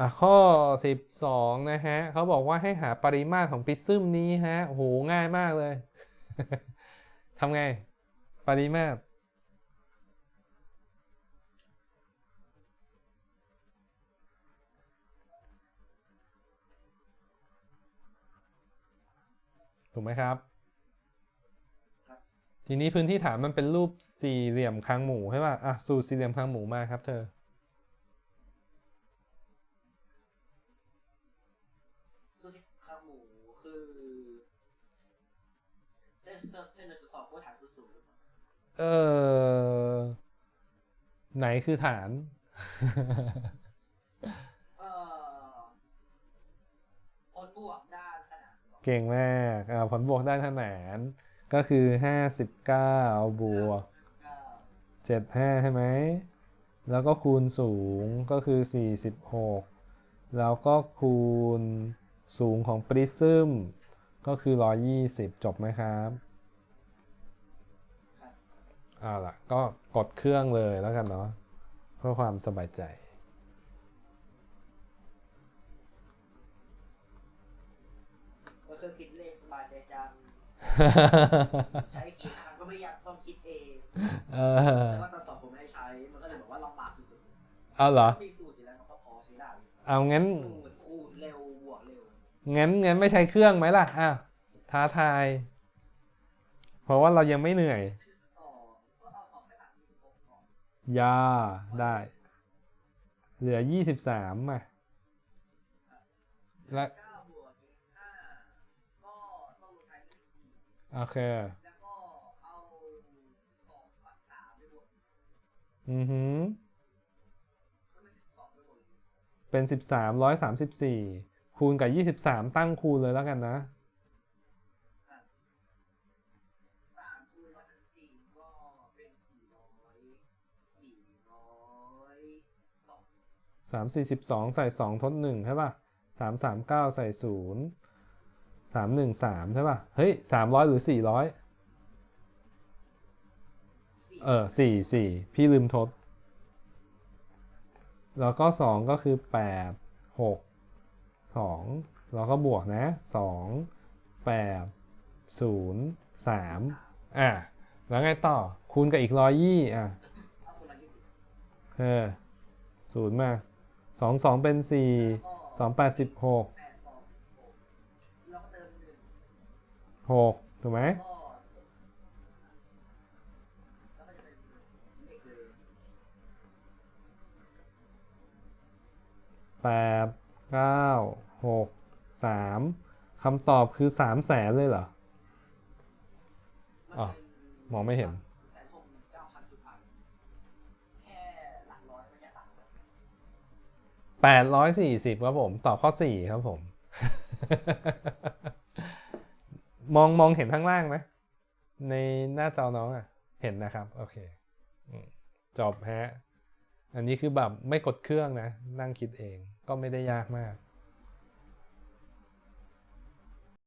อะข้อ 12 นะฮะเขาบอกว่าให้หาปริมาตรของปริซึมนี้ฮะโอ้โหง่ายมากเลยทำไง ปริมาตรถูกไหมครับ ทีนี้พื้นที่ฐานมันเป็นรูปสี่เหลี่ยมคางหมูใช่ป่ะอะสูตรสี่เหลี่ยมคางหมูมาครับเธอ ซูชิขาหมูคือ เส้นเส้นในสุดสอบก็ฐานสุดสูงหรือเปล่าเออไหนคือฐาน เอ่อผลบวกด้านขนาดหรอเก่งมากอ่าผลบวกด้านขนานก็คือ59บวกเก้า75ใช่ไหม แล้วก็คูณสูงก็คือ46แล้วก็คูณสูงของปริซึมก็คือ120จบไหมครับครับ เอาล่ะ ก็กดเครื่องเลยแล้วกันเนาะเพื่อความสบายใจ ก็คือคิดเลขสบายใจจังใช้กี่ครั้งก็ไม่อยากต้องคิดเองเออแต่ว่าตอนสอบผมไม่ให้ใช้ มันก็เลยบอกว่าลำบากสุดเอาเหรอๆมีสูตรอยู่แล้วมันก็พอใช้ได้เอางั้น สูตรคูณเร็วบวกเร็ว งั้นงั้นไม่ใช้เครื่องไหมล่ะอ้าวท้าทาย เพราะว่าเรายังไม่เหนื่อย ยาได้ เหลือยี่สิบสามอ่และโอเคอือหือ เป็นสิบสามร้อยสามสิบสี่คูณกับยี่สิบสามตั้งคูณเลยแล้วกันนะ สามคูณร้อยสามสิบสี่ก็เป็นสี่ร้อย สามสี่สิบสองใส่สองทดหนึ่งใช่ป่ะสามสามเก้าใส่ศูนย์สามหนึ่งสามใช่ป่ะ เฮ้ยสามร้อยหรือสี่ร้อยเออสี่สี่พี่ลืมทด แล้วก็สองก็คือแปดหกสองแล้วก็บวกนะสองแปดศูนย์สามอะ แล้วไงต่อ คูณกับอีกร้อยยี่อะ เออศูนย์มา2 2เป็น4ก็2 8 16แปดสิบหกแล้วก็เติมหถูกไหมแปดเก้าหกสามคำตอบคือสามแสนเลยเหรอ อ๋อ มองไม่เห็น 840 ครับผม ตอบข้อ 4 ครับผม มองมองเห็นข้างล่างไหมในหน้าจอน้องอะ เห็นนะครับ โอเค จบฮะ อันนี้คือแบบไม่กดเครื่องนะ นั่งคิดเองก็ไม่ได้ยากมาก